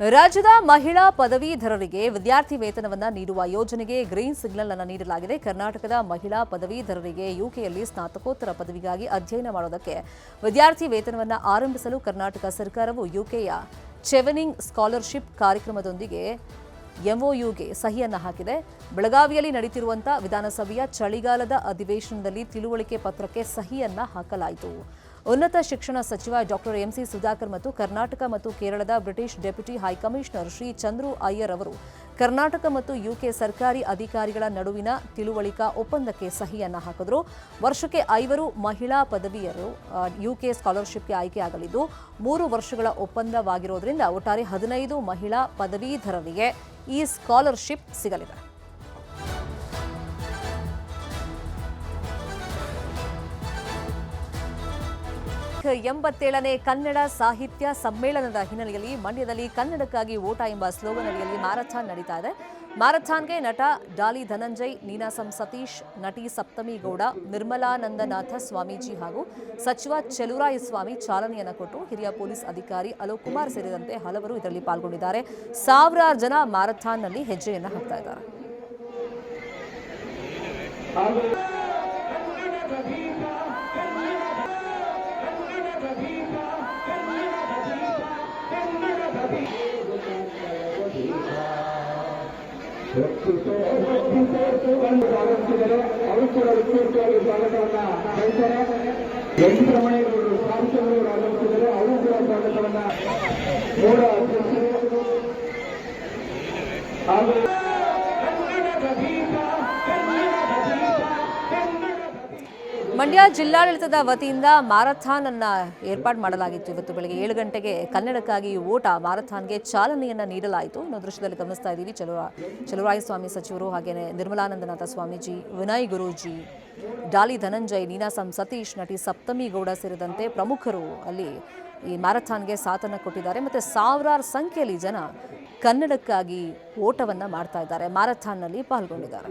ರಾಜ್ಯದ ಮಹಿಳಾ ಪದವೀಧರರಿಗೆ ವಿದ್ಯಾರ್ಥಿ ವೇತನವನ್ನು ನೀಡುವ ಯೋಜನೆಗೆ ಗ್ರೀನ್ ಸಿಗ್ನಲ್ ಅನ್ನು ನೀಡಲಾಗಿದೆ. ಕರ್ನಾಟಕದ ಮಹಿಳಾ ಪದವೀಧರರಿಗೆ ಯುಕೆಯಲ್ಲಿ ಸ್ನಾತಕೋತ್ತರ ಪದವಿಗಾಗಿ ಅಧ್ಯಯನ ಮಾಡೋದಕ್ಕೆ ವಿದ್ಯಾರ್ಥಿ ವೇತನವನ್ನು ಆರಂಭಿಸಲು ಕರ್ನಾಟಕ ಸರ್ಕಾರವು ಯುಕೆಯ ಚೆವನಿಂಗ್ ಸ್ಕಾಲರ್ಶಿಪ್ ಕಾರ್ಯಕ್ರಮದೊಂದಿಗೆ ಎಂಒಯುಗೆ ಸಹಿಯನ್ನು ಹಾಕಿದೆ. ಬೆಳಗಾವಿಯಲ್ಲಿ ನಡೆಯುತ್ತಿರುವಂಥ ವಿಧಾನಸಭೆಯ ಚಳಿಗಾಲದ ಅಧಿವೇಶನದಲ್ಲಿ ತಿಳುವಳಿಕೆ ಪತ್ರಕ್ಕೆ ಸಹಿಯನ್ನು ಹಾಕಲಾಯಿತು. ಉನ್ನತ ಶಿಕ್ಷಣ ಸಚಿವ ಡಾಕ್ಟರ್ ಎಂಸಿ ಸುಧಾಕರ್ ಮತ್ತು ಕರ್ನಾಟಕ ಮತ್ತು ಕೇರಳದ British deputy high commissioner Shri Chandru Iyer ಅವರು ಕರ್ನಾಟಕ ಮತ್ತು ಯುಕೆ ಸರ್ಕಾರಿ ಅಧಿಕಾರಿಗಳ ನಡುವಿನ ತಿಳುವಳಿಕಾ ಒಪ್ಪಂದಕ್ಕೆ ಸಹಿಯನ್ನ ಹಾಕಿದ್ರು. ವರ್ಷಕ್ಕೆ ಐವರು ಮಹಿಳಾ ಪದವಿಯರು ಯುಕೆ ಸ್ಕಾಲರ್ಶಿಪ್ಗೆ ಆಯ್ಕೆಯಾಗಲಿದ್ದು ಮೂರು ವರ್ಷಗಳ ಒಪ್ಪಂದವಾಗಿರೋದ್ರಿಂದ ಒಟ್ಟಾರೆ ಹದಿನೈದು ಮಹಿಳಾ ಪದವೀಧರರಿಗೆ ಈ ಸ್ಕಾಲರ್ಶಿಪ್ ಸಿಗಲಿದೆ. ಎಂಬತ್ತೇಳನೇ ಕನ್ನಡ ಸಾಹಿತ್ಯ ಸಮ್ಮೇಳನದ ಹಿನ್ನೆಲೆಯಲ್ಲಿ ಮಂಡ್ಯದಲ್ಲಿ ಕನ್ನಡಕ್ಕಾಗಿ ಓಟ ಎಂಬ ಸ್ಲೋಗನ್ ಅಡಿಯಲ್ಲಿ ಮ್ಯಾರಥಾನ್ ನಡೀತಾ ಇದೆ. ಮ್ಯಾರಥಾನ್ಗೆ ನಟ ಡಾಲಿ ಧನಂಜಯ್, ನೀನಾಸಂ ಸತೀಶ್, ನಟಿ ಸಪ್ತಮಿ ಗೌಡ ನಿರ್ಮಲಾನಂದನಾಥ ಸ್ವಾಮೀಜಿ ಹಾಗೂ ಸಚಿವ ಸ್ವಾಮಿ ಚಾಲನೆಯನ್ನು ಕೊಟ್ಟು ಹಿರಿಯ ಪೊಲೀಸ್ ಅಧಿಕಾರಿ ಅಲೋಕ್ ಕುಮಾರ್ ಸೇರಿದಂತೆ ಹಲವರು ಇದರಲ್ಲಿ ಪಾಲ್ಗೊಂಡಿದ್ದಾರೆ. ಸಾವಿರಾರು ಜನ ಮ್ಯಾರಥಾನ್ನಲ್ಲಿ ಹೆಜ್ಜೆಯನ್ನು ಹಾಕ್ತಾ ಇದ್ದಾರೆ. ಎಂಟು ರಮಣೇಗೌಡರು ಸಾಂಸದರು ಆಗಮಿಸಿದರೆ ಅವರು ಕೂಡ ಸ್ವಾಗತವನ್ನ ಮೂಡ ಅಧ್ಯಕ್ಷರು ಹಾಗೂ ಮಂಡ್ಯ ಜಿಲ್ಲಾಡಳಿತದ ವತಿಯಿಂದ ಮ್ಯಾರಥಾನ್ ಅನ್ನ ಏರ್ಪಾಡು ಮಾಡಲಾಗಿತ್ತು. ಇವತ್ತು ಬೆಳಗ್ಗೆ ಏಳು ಗಂಟೆಗೆ ಕನ್ನಡಕ್ಕಾಗಿ ಓಟ ಮ್ಯಾರಥಾನ್ಗೆ ಚಾಲನೆಯನ್ನ ನೀಡಲಾಯಿತು. ಅನ್ನೋ ದೃಶ್ಯದಲ್ಲಿ ಗಮನಿಸ್ತಾ ಇದ್ದೀವಿ. ಚಲುವ ಚಲುವರಾಯ ಸ್ವಾಮಿ ಸಚಿವರು ಹಾಗೆಯೇ ನಿರ್ಮಲಾನಂದನಾಥ ಸ್ವಾಮೀಜಿ, ವಿನಯ್ ಗುರೂಜಿ, ಡಾಲಿ ಧನಂಜಯ್, ನೀನಾಸಂ ಸತೀಶ್ ನಟಿ ಸಪ್ತಮಿ ಗೌಡ ಸೇರಿದಂತೆ ಪ್ರಮುಖರು ಅಲ್ಲಿ ಈ ಮ್ಯಾರಥಾನ್ಗೆ ಸಾಥನ್ನು ಕೊಟ್ಟಿದ್ದಾರೆ. ಮತ್ತೆ ಸಾವಿರಾರು ಸಂಖ್ಯೆಯಲ್ಲಿ ಜನ ಕನ್ನಡಕ್ಕಾಗಿ ಓಟವನ್ನು ಮಾಡ್ತಾ ಇದ್ದಾರೆ. ಮ್ಯಾರಥಾನ್ನಲ್ಲಿ ಪಾಲ್ಗೊಂಡಿದ್ದಾರೆ.